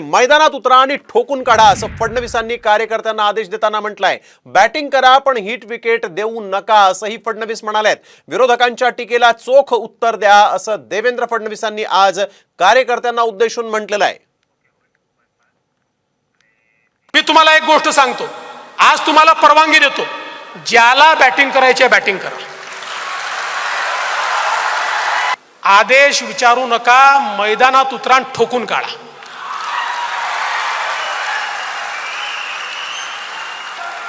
मैदानात उतरा आणि ठोकून काढा असं फडणवीसांनी कार्यकर्त्यांना आदेश देताना म्हटलंय. बॅटिंग करा पण हिट विकेट देऊ नका असंही फडणवीस म्हणालेत. विरोधकांच्या टीकेला चोख उत्तर द्या असं देवेंद्र फडणवीसांनी आज कार्यकर्त्यांना उद्देशून म्हटलेलं आहे. मी तुम्हाला एक गोष्ट सांगतो. आज तुम्हाला परवानगी देतो. ज्याला बॅटिंग करायची आहे बॅटिंग करा. आदेश विचारू नका मैदानात उतरा ठोकून काढा.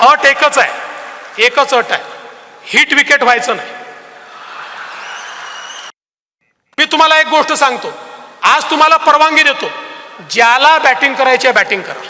अट एकच आहे. एकच अट आहे. हिट विकेट व्हायचं नाही. मी तुम्हाला एक गोष्ट सांगतो. आज तुम्हाला परवानगी देतो. ज्याला बॅटिंग करायची आहे बॅटिंग करा.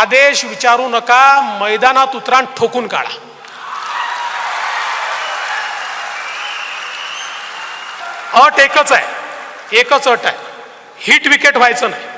आदेश विचारू नका मैदानात उतरा ठोकून काढा. अट एकच आहे. एकच अट आहे. हिट विकेट व्हायचं नाही.